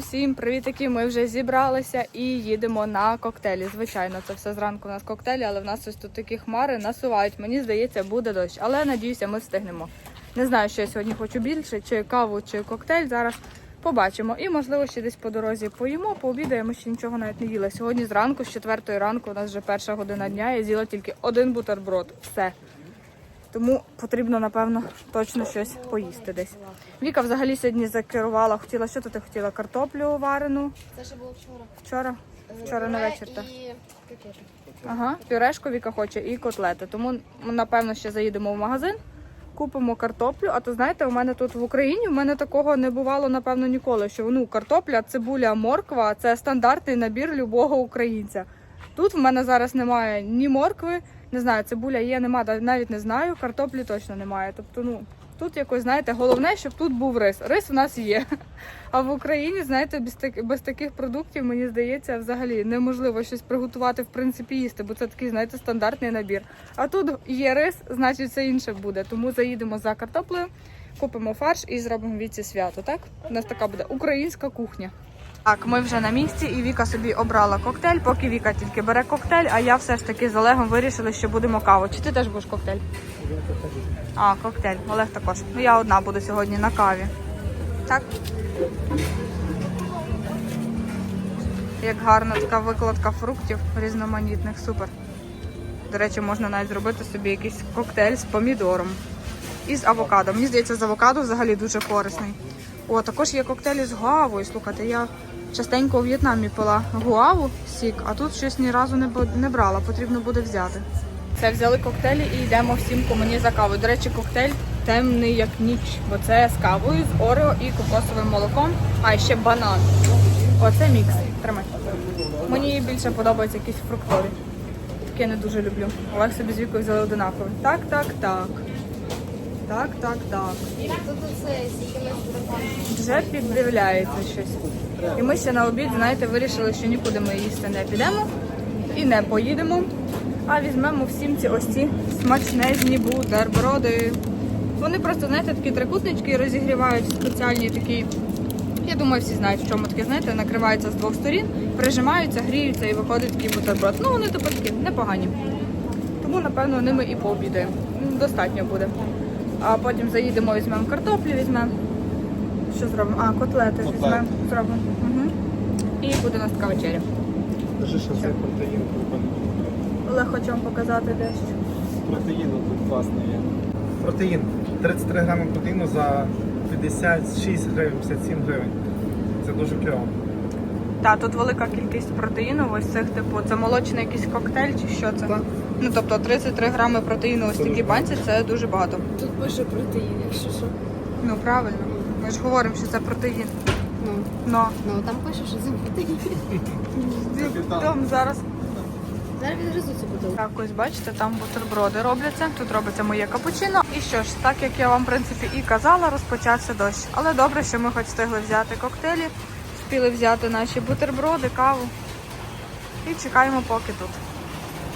Всім привітки! Ми вже зібралися і їдемо на коктейлі. Звичайно, це все зранку у нас коктейлі, але в нас ось тут такі хмари насувають. Мені здається, буде дощ. Але надіюся, ми встигнемо. Не знаю, що я сьогодні хочу більше, чи каву, чи коктейль. Зараз побачимо. І можливо ще десь по дорозі поїмо, пообідаємо. Ще нічого навіть не їла. Сьогодні зранку, з четвертої ранку, у нас вже перша година дня. Я з'їла тільки один бутерброд. Все. Тому потрібно, напевно, точно щось поїсти десь. Віка взагалі сьогодні закерувала, хотіла, що ти хотіла? Картоплю варену Це ще було вчора. вчора? Вчора на вечір, так. І. Ага, пюрешку Віка хоче і котлети. Тому ми, напевно, ще заїдемо в магазин, купимо картоплю. А то знаєте, у мене тут в Україні в мене такого не бувало, напевно, ніколи. Що ну, картопля, цибуля, морква це стандартний набір любого українця. Тут в мене зараз немає ні моркви, не знаю, цибуля є, нема, навіть не знаю, картоплі точно немає. Тобто, ну тут якось, знаєте, головне, щоб тут був рис. Рис у нас є. А в Україні, знаєте, без, так, без таких продуктів, мені здається, взагалі неможливо щось приготувати, в принципі, їсти, бо це такий, знаєте, стандартний набір. А тут є рис, значить все інше буде. Тому заїдемо за картоплею, купимо фарш і зробимо віці свято. Так? У нас така буде українська кухня. Так, ми вже на місці, і Віка собі обрала коктейль. Поки Віка тільки бере коктейль, а я все ж таки з Олегом вирішили, що будемо каву. Чи ти теж будеш коктейль? А, коктейль. Олег також. Ну я одна буду сьогодні на каві. Так? Як гарна така викладка фруктів різноманітних, супер. До речі, можна навіть зробити собі якийсь коктейль з помідором і з авокадо. Мені здається, з авокадо взагалі дуже корисний. О, також є коктейлі з гуавою. Слухайте, я частенько у В'єтнамі пила гуаву сік, а тут щось ні разу не, брала, потрібно буде взяти. Це взяли коктейлі і йдемо всім мені за кавою. До речі, коктейль темний як ніч, бо це з кавою, з орео і кокосовим молоком, а ще банан. Оце мікс. Тримай. Мені більше подобаються якісь фруктові. Таке не дуже люблю. Олег собі з вікою взяли одинакові. Так, так, так. Так, так, так. Вже піддивляється щось. І ми ще на обід, знаєте, вирішили, що нікуди ми їсти не підемо і не поїдемо, а візьмемо всім ці ось ці смачнезні бутерброди. Вони просто, знаєте, такі трикутнички розігрівають спеціальні такі. Я думаю, всі знають, в чому таке, знаєте, накриваються з двох сторін, прижимаються, гріються і виходить такий бутерброд. Ну, вони типу такі непогані. Тому, напевно, ними і пообідаємо. Достатньо буде. А потім заїдемо, візьмемо картоплю, візьмемо. Що зробимо? А, котлети візьмемо, зробимо. Угу. І буде у нас така вечеря. Скажи, що це протеїн. Олег хочу вам показати дещо. Протеїну тут класно є. Протеїн. 33 грами протеїну за 56 гривень, 57 гривень. Це дуже кльово. Так, тут велика кількість протеїну, ось цих типу, це молочний якийсь коктейль чи що це? Так. Ну тобто 33 грами протеїну ось такі банці, це дуже багато. Тут пише протеїн, якщо що. Ну правильно. Ми ж говоримо, що це протеїн. Ну, Но ну там пише, що це протеїн. там зараз Зараз цю бутилку. Так, ось бачите, там бутерброди робляться. Тут робиться моє капучино. І що ж, так як я вам в принципі і казала, розпочався дощ. Але добре, що ми хоч встигли взяти коктейлі, встигли взяти наші бутерброди, каву. І чекаємо поки тут.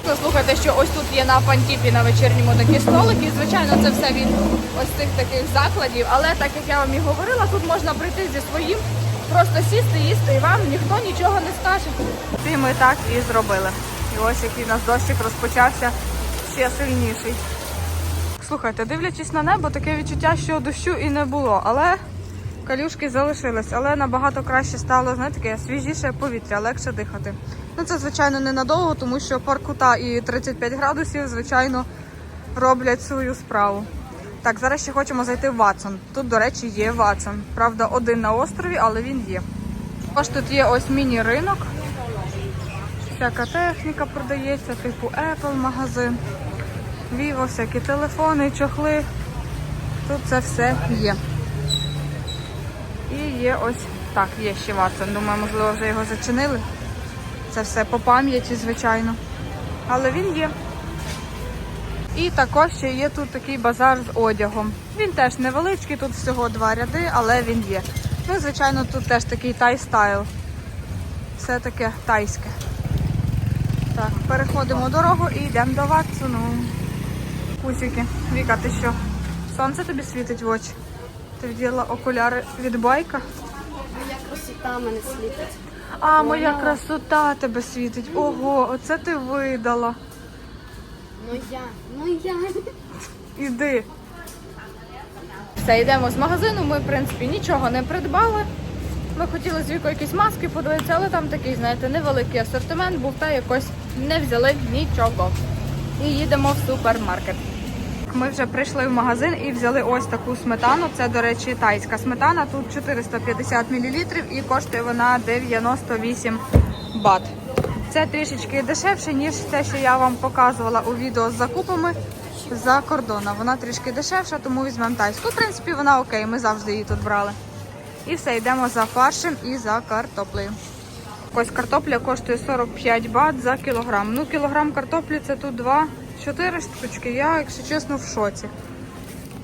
Ну, слухайте, що ось тут є на Фантіпі на вечірньому такі столики. Звичайно, це все від ось цих таких закладів. Але так як я вам і говорила, тут можна прийти зі своїм, просто сісти, їсти, і вам ніхто нічого не скаже. І ми так і зробили. І ось який у нас дощик розпочався ще сильніший. Слухайте, дивлячись на небо, таке відчуття, що дощу і не було, але калюшки залишились, але набагато краще стало, знаєте, таке свіжіше повітря, легше дихати. Ну це, звичайно, ненадовго, тому що паркута і 35 градусів, звичайно, роблять свою справу. Так, зараз ще хочемо зайти в Ватсон. Тут, до речі, є Ватсон. Правда, один на острові, але він є. Ось тут є ось міні-ринок. Всяка техніка продається, типу Apple магазин, Vivo, всякі телефони, чохли. Тут це все є. І є ось так, є ще Watson. Думаю, можливо, вже його зачинили. Це все по пам'яті, звичайно. Але він є. І також ще є тут такий базар з одягом. Він теж невеличкий, тут всього два ряди, але він є. Ну, звичайно, тут теж такий тай-стайл. Все таке тайське. Так, переходимо дорогу і йдемо до Ватсону. Кусики. Віка, ти що? Сонце тобі світить в очі? Ти вділа окуляри від байка? Як красота мене сліпить. А, моя красота тебе світить. Ого, оце ти видала. Ну я, ну я. Іди. Все, йдемо з магазину. Ми, в принципі, нічого не придбали. Ми хотіли з вікою якісь маски подивитися, але там такий, знаєте, невеликий асортимент був та якось не взяли нічого. І їдемо в супермаркет. Ми вже прийшли в магазин і взяли ось таку сметану. Це, до речі, тайська сметана. Тут 450 мл і коштує вона 98 бат. Це трішечки дешевше, ніж те, що я вам показувала у відео з закупами за кордоном. Вона трішки дешевша, тому візьмемо тайську. В принципі, вона окей, ми завжди її тут брали. І все, йдемо за фаршем і за картоплею. Ось картопля коштує 45 бат за кілограм. Ну, кілограм картоплі це тут 2, 4 штучки. Я, якщо чесно, в шоці.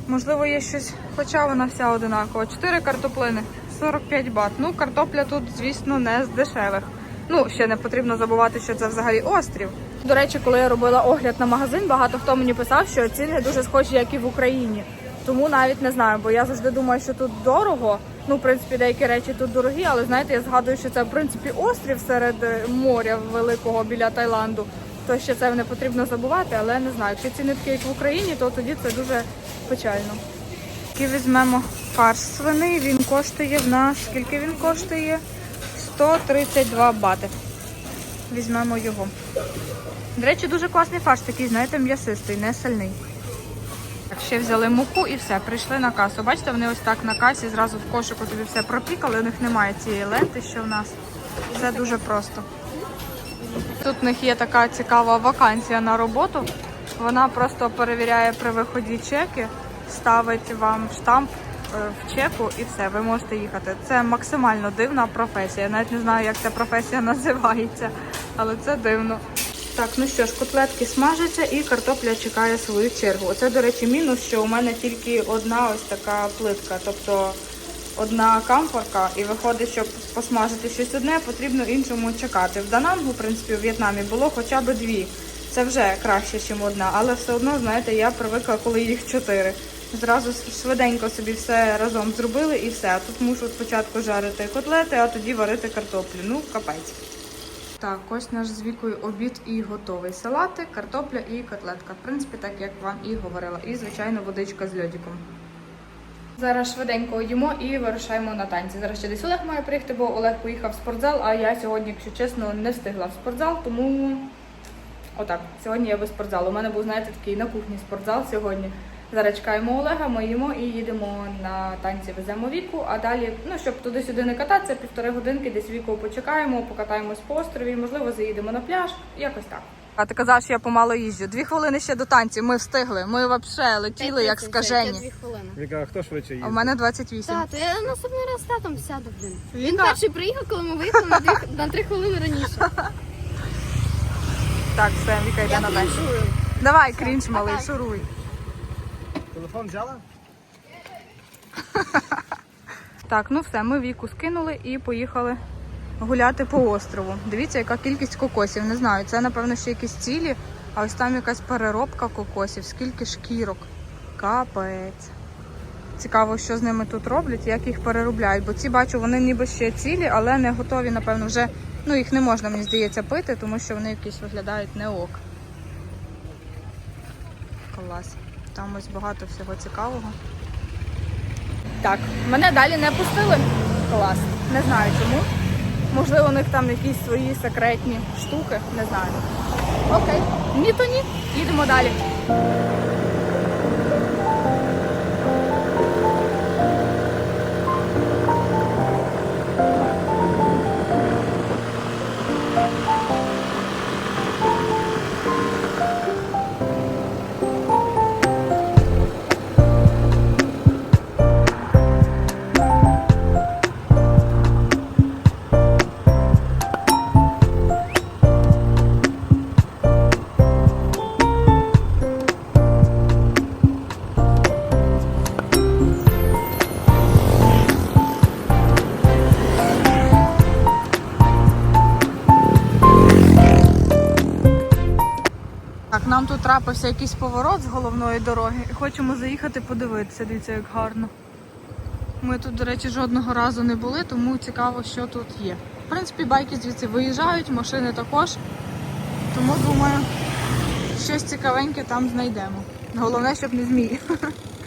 Можливо, є щось, хоча вона вся одинакова. 4 картоплини, 45 бат. Ну, картопля тут, звісно, не з дешевих. Ну, ще не потрібно забувати, що це взагалі острів. До речі, коли я робила огляд на магазин, багато хто мені писав, що ціни дуже схожі, як і в Україні. Тому навіть не знаю, бо я завжди думаю, що тут дорого. Ну, в принципі, деякі речі тут дорогі, але знаєте, я згадую, що це в принципі острів серед е, моря великого біля Таїланду. То ще це не потрібно забувати, але не знаю. Якщо ціни такі, як в Україні, то тоді це дуже печально. І візьмемо фарш свини. Він коштує в нас. Скільки він коштує? 132 бати. Візьмемо його. До речі, дуже класний фарш, такий, знаєте, м'ясистий, не сальний. Ще взяли муку і все, прийшли на касу. Бачите, вони ось так на касі зразу в кошику тобі все пропікали, у них немає цієї ленти, що в нас. Все дуже просто. Тут в них є така цікава вакансія на роботу. Вона просто перевіряє при виході чеки, ставить вам штамп е, в чеку і все, ви можете їхати. Це максимально дивна професія. Я навіть не знаю, як ця професія називається, але це дивно. Так, ну що ж, котлетки смажаться і картопля чекає свою чергу. Оце, до речі, мінус, що у мене тільки одна ось така плитка, тобто одна камфорка, і виходить, щоб посмажити щось одне, потрібно іншому чекати. В Данангу, в принципі, у В'єтнамі було хоча б дві. Це вже краще, ніж одна, але все одно, знаєте, я привикла, коли їх чотири. Зразу швиденько собі все разом зробили і все. Тут мушу спочатку жарити котлети, а тоді варити картоплю. Ну, капець. Так, ось наш з вікою обід і готовий. Салати, картопля і котлетка. В принципі, так як вам і говорила. І, звичайно, водичка з льодиком. Зараз швиденько їмо і вирушаємо на танці. Зараз ще десь Олег має приїхати, бо Олег поїхав в спортзал, а я сьогодні, якщо чесно, не встигла в спортзал, тому отак. Сьогодні я без спортзалу. У мене був, знаєте, такий на кухні спортзал сьогодні. Зараз чекаємо Олега, ми їмо і їдемо на танці, веземо віку. А далі, ну щоб туди-сюди не кататися, півтори годинки десь віку почекаємо, покатаємось по острові, можливо, заїдемо на пляж. Якось так. А ти казав, що я помало їжджу. Дві хвилини ще до танців. Ми встигли. Ми взагалі летіли як скажені. Віка, хто швидше А їздить? в мене 28. Так, то я наступний раз з татом сяду, блін. Він Віка. перший приїхав, коли ми виїхали на, дві, на три хвилини раніше. Так, все, Віка йде Я на танці. крінжую. Давай, крінж малий, шуруй. Телефон взяла? Так, ну все, ми віку скинули і поїхали гуляти по острову. Дивіться, яка кількість кокосів. Не знаю, це напевно ще якісь цілі, а ось там якась переробка кокосів, скільки шкірок. Капець. Цікаво, що з ними тут роблять, як їх переробляють. Бо ці бачу, вони ніби ще цілі, але не готові, напевно, вже ну їх не можна, мені здається, пити, тому що вони якісь виглядають не ок. Клас. Там ось багато всього цікавого. Так, мене далі не пустили. Клас. Не знаю чому. Можливо, у них там якісь свої секретні штуки, не знаю. Окей, ні то ні. Їдемо далі. Трапився якийсь поворот з головної дороги і хочемо заїхати подивитися. Дивіться, як гарно. Ми тут, до речі, жодного разу не були, тому цікаво, що тут є. В принципі, байки звідси виїжджають, машини також. Тому думаю, щось цікавеньке там знайдемо. Головне, щоб не змії.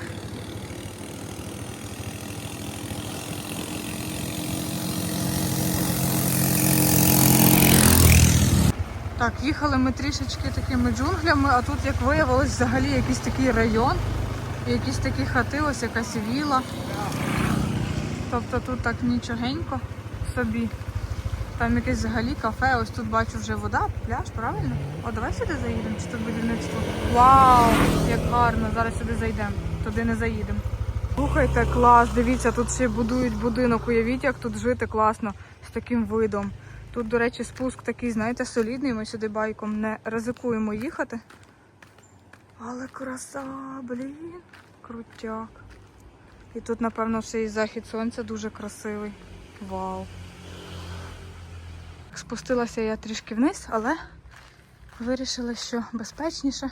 Так, їхали ми трішечки такими джунглями, а тут, як виявилось, взагалі якийсь такий район, якісь такі хати, ось якась віла. Тобто тут так нічогенько собі. Там якесь взагалі кафе, ось тут бачу вже вода, пляж, правильно? О, давай сюди заїдемо, чи тут будівництво? Вау, як гарно, зараз сюди зайдемо, туди не заїдемо. Слухайте, клас, дивіться, тут ще будують будинок. Уявіть, як тут жити класно з таким видом. Тут, до речі, спуск такий, знаєте, солідний. Ми сюди байком не ризикуємо їхати. Але краса, блін, крутяк. І тут, напевно, ще і захід сонця дуже красивий. Вау. Спустилася я трішки вниз, але вирішила, що безпечніше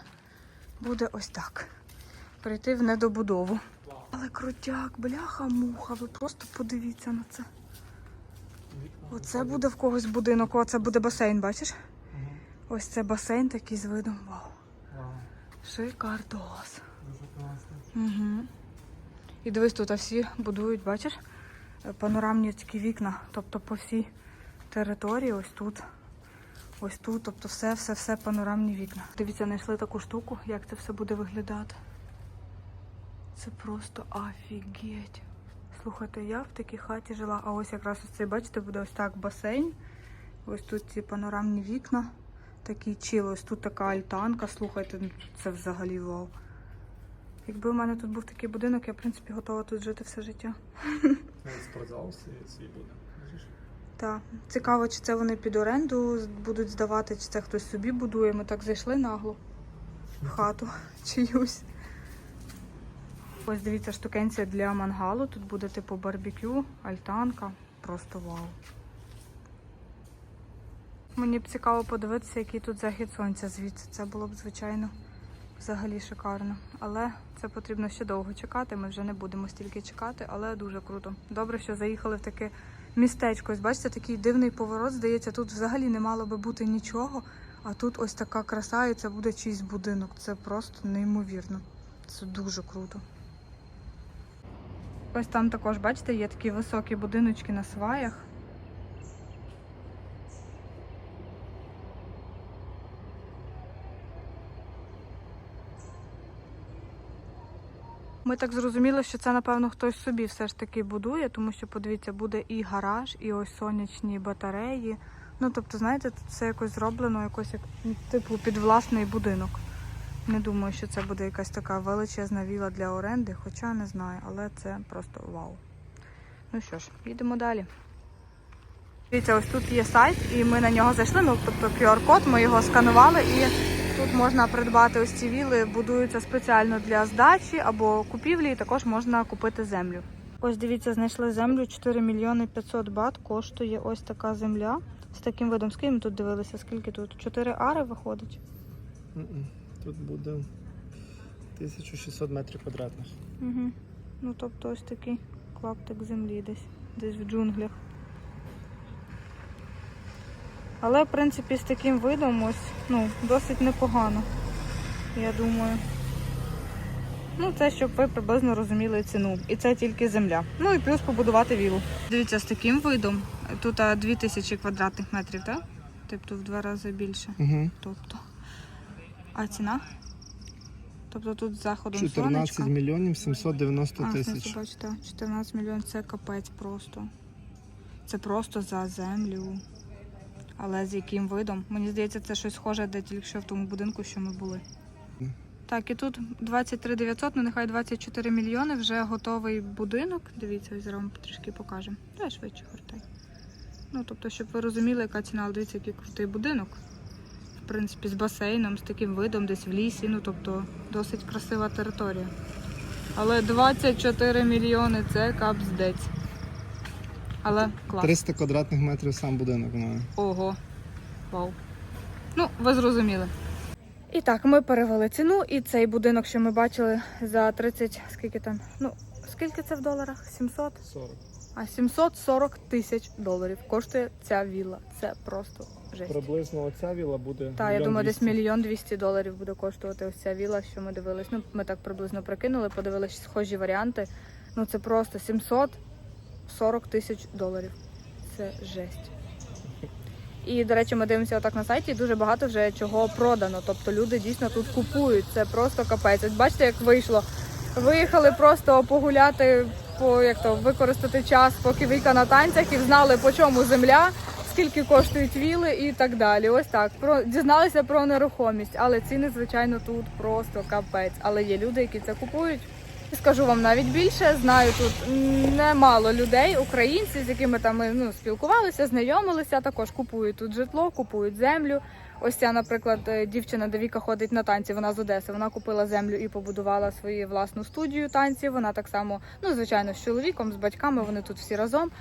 буде ось так. Прийти в недобудову. Але крутяк, бляха-муха, ви просто подивіться на це. Оце буде в когось будинок, оце буде басейн, бачиш? Ось це басейн такий з видом. Вау. Вау, Шикардос. дуже класно. Угу. І дивись, тут всі будують, бачиш, панорамні такі вікна, тобто по всій території, ось тут. Ось тут, тобто все, все, все панорамні вікна. Дивіться, знайшли таку штуку, як це все буде виглядати. Це просто офігеть. Слухайте, я в такій хаті жила, а ось якраз ось цей, бачите, буде ось так басейн. Ось тут ці панорамні вікна. Такий чил, ось тут така альтанка. Слухайте, ну, це взагалі вау. Якби у мене тут був такий будинок, я в принципі готова тут жити все життя. Спортзал свій буде. Так, цікаво, чи це вони під оренду будуть здавати, чи це хтось собі будує. Ми так зайшли нагло в хату чиюсь. Ось дивіться, штукенція для мангалу. Тут буде типу барбекю, альтанка. Просто вау. Мені б цікаво подивитися, який тут захід сонця звідси. Це було б, звичайно, взагалі шикарно. Але це потрібно ще довго чекати. Ми вже не будемо стільки чекати, але дуже круто. Добре, що заїхали в таке містечко. Ось бачите, такий дивний поворот. Здається, тут взагалі не мало би бути нічого. А тут ось така краса, і це буде чийсь будинок. Це просто неймовірно. Це дуже круто. Ось там також, бачите, є такі високі будиночки на сваях. Ми так зрозуміли, що це, напевно, хтось собі все ж таки будує, тому що, подивіться, буде і гараж, і ось сонячні батареї. Ну, тобто, знаєте, все якось зроблено, якось як типу під власний будинок. Не думаю, що це буде якась така величезна віла для оренди, хоча не знаю, але це просто вау. Ну що ж, їдемо далі. Дивіться, ось тут є сайт, і ми на нього зайшли. Тобто QR-код, ми його сканували, і тут можна придбати ось ці віли, будуються спеціально для здачі або купівлі, і також можна купити землю. Ось дивіться, знайшли землю 4 мільйони 500 бат. Коштує ось така земля з таким видом. Скільки ми тут дивилися? Скільки тут? 4 ари виходить? Мгм. Тут буде 1600 метрів квадратних. Угу. Ну, тобто ось такий клаптик землі десь, десь в джунглях. Але, в принципі, з таким видом ось, ну, досить непогано, я думаю. Ну, це щоб ви приблизно розуміли ціну. І це тільки земля. Ну і плюс побудувати вілу. Дивіться, з таким видом. Тут 2000 квадратних метрів, так? Тобто в два рази більше. Угу. Тобто. А ціна? Тобто тут з заходом 14 сонечка. мільйонів 790 А, тисяч. знизу, бачите, 14 мільйонів це капець просто. Це просто за землю. Але з яким видом? Мені здається, це щось схоже, де тільки що в тому будинку, що ми були. Так, і тут 23 900, ну нехай 24 мільйони, вже готовий будинок. Дивіться, ось зараз вам трішки покажемо. Давай швидше гортай. Ну, тобто, щоб ви розуміли, яка ціна, Але дивіться, який крутий будинок. В принципі, з басейном, з таким видом, десь в лісі. Ну, тобто, досить красива територія. Але 24 мільйони це капздець. Але клас. 300 квадратних метрів сам будинок має. Ого. Вау. Ну, ви зрозуміли. І так, ми перевели ціну, і цей будинок, що ми бачили за 30, скільки там, ну, скільки це в доларах? 700? 40. А 740 тисяч доларів коштує ця вілла. Це просто жесть. Приблизно оця віла буде. Так, я думаю, десь мільйон двісті доларів буде коштувати ось ця віла, що ми дивились. Ну, ми так приблизно прикинули, подивилися схожі варіанти. Ну це просто 740 тисяч доларів. Це жесть. І, до речі, ми дивимося отак на сайті, і дуже багато вже чого продано. Тобто люди дійсно тут купують. Це просто капець. От бачите, як вийшло. Виїхали просто погуляти, по як то використати час, поки Віка на танцях, і знали по чому земля, скільки коштують віли і так далі. Ось так. Про дізналися про нерухомість, але ціни, звичайно, тут просто капець. Але є люди, які це купують. І скажу вам навіть більше, знаю тут немало людей, українців, з якими там ми ну, спілкувалися, знайомилися, також купують тут житло, купують землю. Ось ця, наприклад, е, дівчина, де Віка ходить на танці, вона з Одеси. Вона купила землю і побудувала свою власну студію танців. Вона так само, ну звичайно, з чоловіком, з батьками. Вони тут всі разом.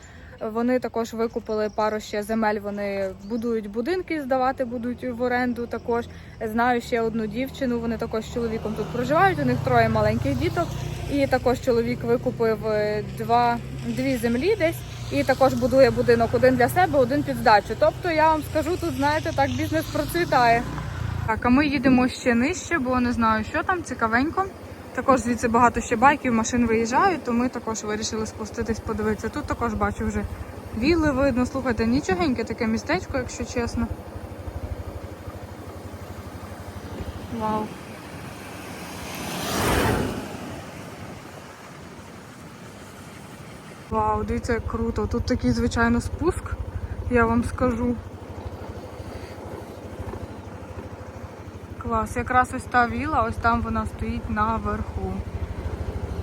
Вони також викупили пару ще земель. Вони будують будинки, здавати будуть в оренду. Також знаю ще одну дівчину. Вони також з чоловіком тут проживають. У них троє маленьких діток. І також чоловік викупив е, два дві землі десь. І також будує будинок один для себе, один під здачу. Тобто я вам скажу, тут знаєте, так бізнес процвітає. Так, а ми їдемо ще нижче, бо не знаю, що там цікавенько. Також звідси багато ще байків, машин виїжджають, то ми також вирішили спуститись, подивитися. Тут також бачу вже віли видно. Слухайте, нічогеньке таке містечко, якщо чесно. Вау. Вау, дивіться, як круто. Тут такий, звичайно, спуск, я вам скажу. Клас, якраз ось та віла, ось там вона стоїть наверху.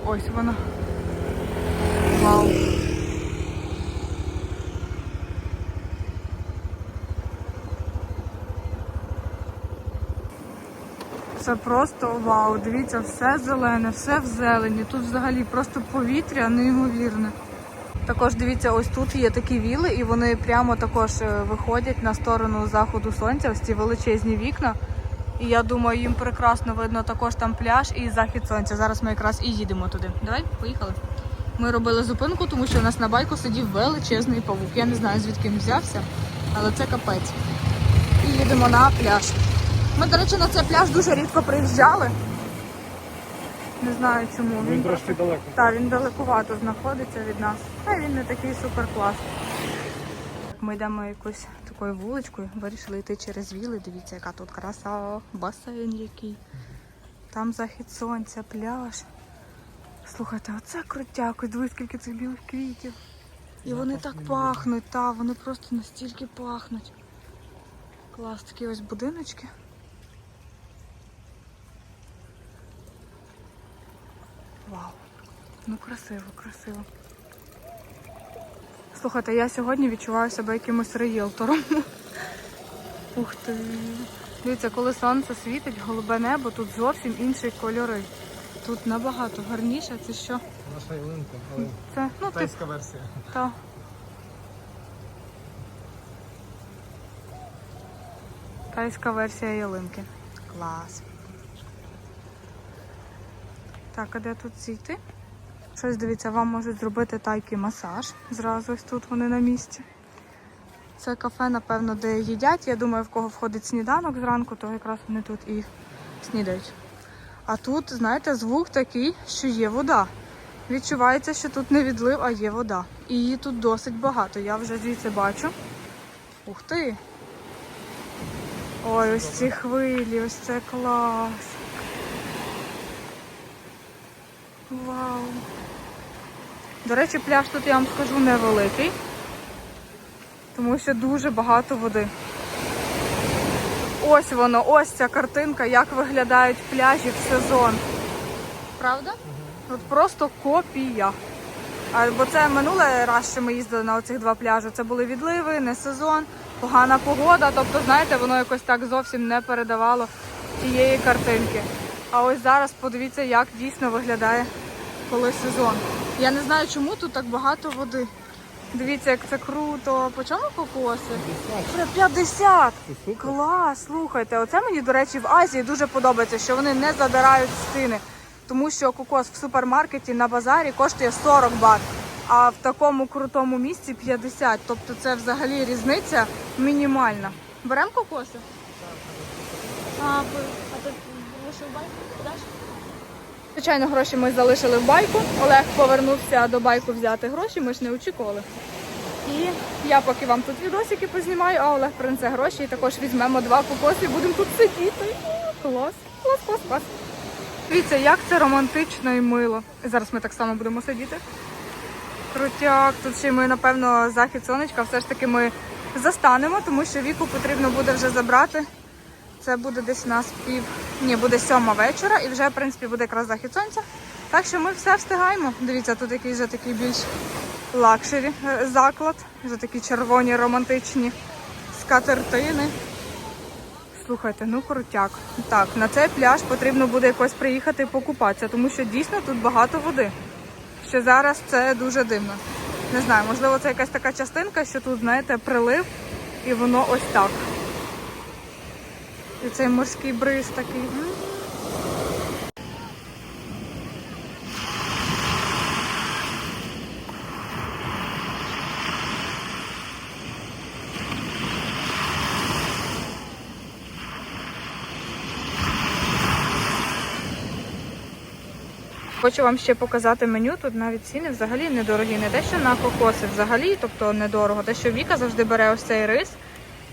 Ось вона. Вау. Це просто вау. Дивіться, все зелене, все в зелені. Тут взагалі просто повітря неймовірне. Також дивіться, ось тут є такі віли, і вони прямо також е, виходять на сторону заходу сонця, ось ці величезні вікна. І я думаю, їм прекрасно видно також там пляж і захід сонця. Зараз ми якраз і їдемо туди. Давай, поїхали. Ми робили зупинку, тому що у нас на байку сидів величезний павук. Я не знаю, звідки він взявся, але це капець. І їдемо на пляж. Ми, до речі, на цей пляж дуже рідко приїжджали. Не знаю чому. Він трошки далеко. Так, він далекувато знаходиться від нас. Та він не такий супер класний. Ми йдемо якось такою вуличкою, вирішили йти через віли. Дивіться, яка тут краса, басейн який. Там захід сонця, пляж. Слухайте, оце крутяк, ось дивись, скільки цих білих квітів. І вони так пахнуть, та, вони просто настільки пахнуть. Клас, такі ось будиночки. Вау. Ну красиво, красиво. Слухайте, я сьогодні відчуваю себе якимось реєлтором. Ух ти. Дивіться, коли сонце світить, голубе небо, тут зовсім інші кольори. Тут набагато гарніше. Це що? Наша ялинка, але Це, ну, тип, тайська версія. та. Тайська версія ялинки. Клас. Так, а де тут зійти? Щось дивіться, вам можуть зробити тайки масаж. Зразу ось тут вони на місці. Це кафе, напевно, де їдять. Я думаю, в кого входить сніданок зранку, то якраз вони тут і снідають. А тут, знаєте, звук такий, що є вода. Відчувається, що тут не відлив, а є вода. І її тут досить багато. Я вже звідси бачу. Ух ти! Ой, ось ці хвилі, ось це клас. Вау. До речі, пляж тут я вам скажу невеликий, тому що дуже багато води. Ось воно, ось ця картинка, як виглядають пляжі в сезон. Правда? От просто копія. А, бо це минулий раз, що ми їздили на оцих два пляжі. Це були відливи, не сезон, погана погода. Тобто, знаєте, воно якось так зовсім не передавало тієї картинки. А ось зараз подивіться, як дійсно виглядає коли сезон. Я не знаю, чому тут так багато води. Дивіться, як це круто. По чому кокоси? Вже 50! Клас, слухайте, оце мені, до речі, в Азії дуже подобається, що вони не задирають стіни. Тому що кокос в супермаркеті на базарі коштує 40 бат, а в такому крутому місці 50. Тобто це взагалі різниця мінімальна. Беремо кокоси? А, ти лишив байку? Даш? Звичайно, гроші ми залишили в байку. Олег повернувся до байку взяти гроші, ми ж не очікували. І я поки вам тут відосики познімаю, а Олег принесе гроші і також візьмемо два кокоси і будемо тут сидіти. Клас, клас, клас, клас. Дивіться, як це романтично і мило. Зараз ми так само будемо сидіти. Крутяк, тут ще ми, напевно, захід сонечка все ж таки ми застанемо, тому що віку потрібно буде вже забрати. Це буде десь у нас пів. Ні, буде сьома вечора і вже, в принципі, буде якраз захід сонця. Так що ми все встигаємо. Дивіться, тут якийсь вже такий більш лакшері е, заклад. Вже такі червоні романтичні скатертини. Слухайте, ну крутяк. Так, на цей пляж потрібно буде якось приїхати покупатися, тому що дійсно тут багато води. Що зараз це дуже дивно. Не знаю, можливо, це якась така частинка, що тут, знаєте, прилив, і воно ось так. І цей морський бриз такий. Хочу вам ще показати меню. Тут навіть ціни взагалі недорогі. Не те, що на кокоси взагалі, тобто недорого. Те, що Віка завжди бере ось цей рис,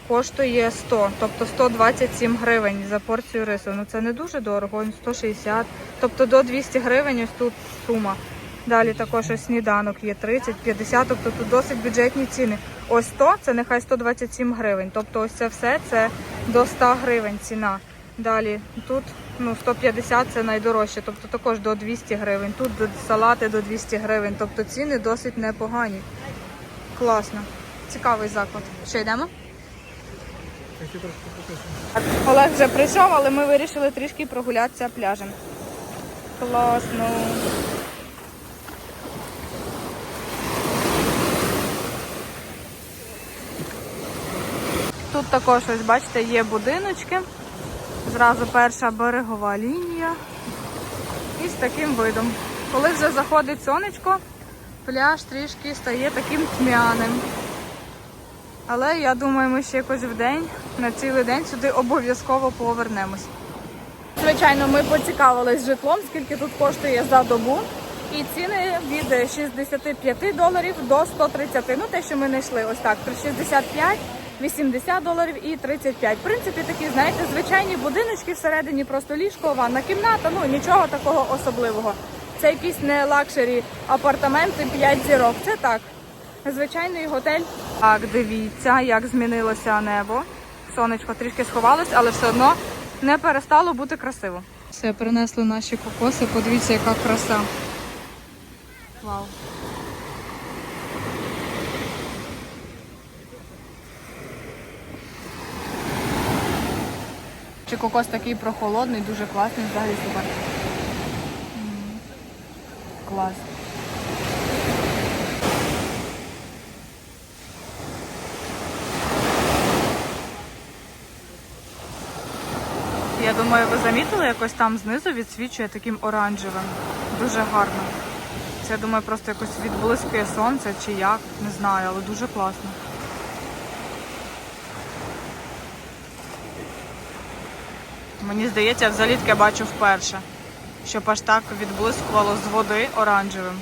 коштує 100, тобто 127 гривень за порцію рису. Ну це не дуже дорого, він 160, тобто до 200 гривень ось тут сума. Далі також ось сніданок є 30, 50, тобто тут досить бюджетні ціни. Ось 100 це нехай 127 гривень. Тобто ось це все це до 100 гривень ціна. Далі тут ну 150 це найдорожче, тобто також до 200 гривень. Тут салати до 200 гривень. Тобто ціни досить непогані. Класно. Цікавий заклад. Що йдемо? Я ще трошки покажу. Олег вже прийшов, але ми вирішили трішки прогулятися пляжем. Класно. Тут також, ось бачите, є будиночки. Зразу перша берегова лінія. І з таким видом. Коли вже заходить сонечко, пляж трішки стає таким тьмяним. Але я думаю, ми ще якось в день, на цілий день сюди обов'язково повернемось. Звичайно, ми поцікавились житлом, скільки тут коштує за добу. І ціни від 65 доларів до 130. Ну, те, що ми знайшли, ось так, при 65, 80 доларів і 35. В принципі, такі, знаєте, звичайні будиночки всередині, просто ліжко, ванна кімната, ну нічого такого особливого. Це якісь не лакшері апартаменти 5 зірок. Це так, звичайний готель. Так, дивіться, як змінилося небо. Сонечко трішки сховалось, але все одно не перестало бути красиво. Все, принесли наші кокоси. Подивіться, яка краса. Вау. Чи кокос такий прохолодний, дуже класний, взагалі супер. Клас. Я думаю, ви замітили, якось там знизу відсвічує таким оранжевим. Дуже гарно. Це, я думаю, просто якось відблискує сонце чи як, не знаю, але дуже класно. Мені здається, я взагалі таке бачу вперше, щоб аж так відблискувало з води оранжевим.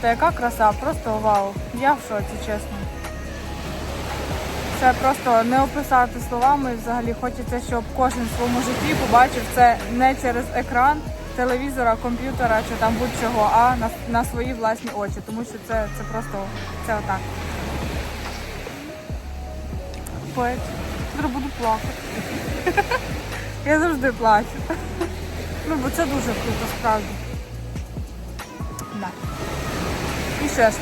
Слухайте, яка краса, просто вау. Я в шоці, чесно. Це просто не описати словами. Взагалі хочеться, щоб кожен в своєму житті побачив це не через екран телевізора, комп'ютера чи там будь-чого, а на, на свої власні очі. Тому що це, це просто це отак. Капець. Зараз буду плакати. Я завжди плачу. Ну, бо це дуже круто, справді. Да. І що ж,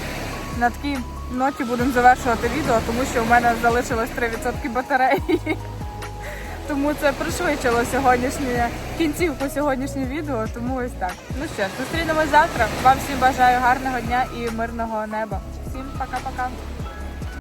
на такій ноті будемо завершувати відео, тому що в мене залишилось 3% батареї. Тому це пришвидшило сьогоднішнє кінцівку сьогоднішнє відео, тому ось так. Ну що зустрінемось завтра. Вам всім бажаю гарного дня і мирного неба. Всім пока-пока.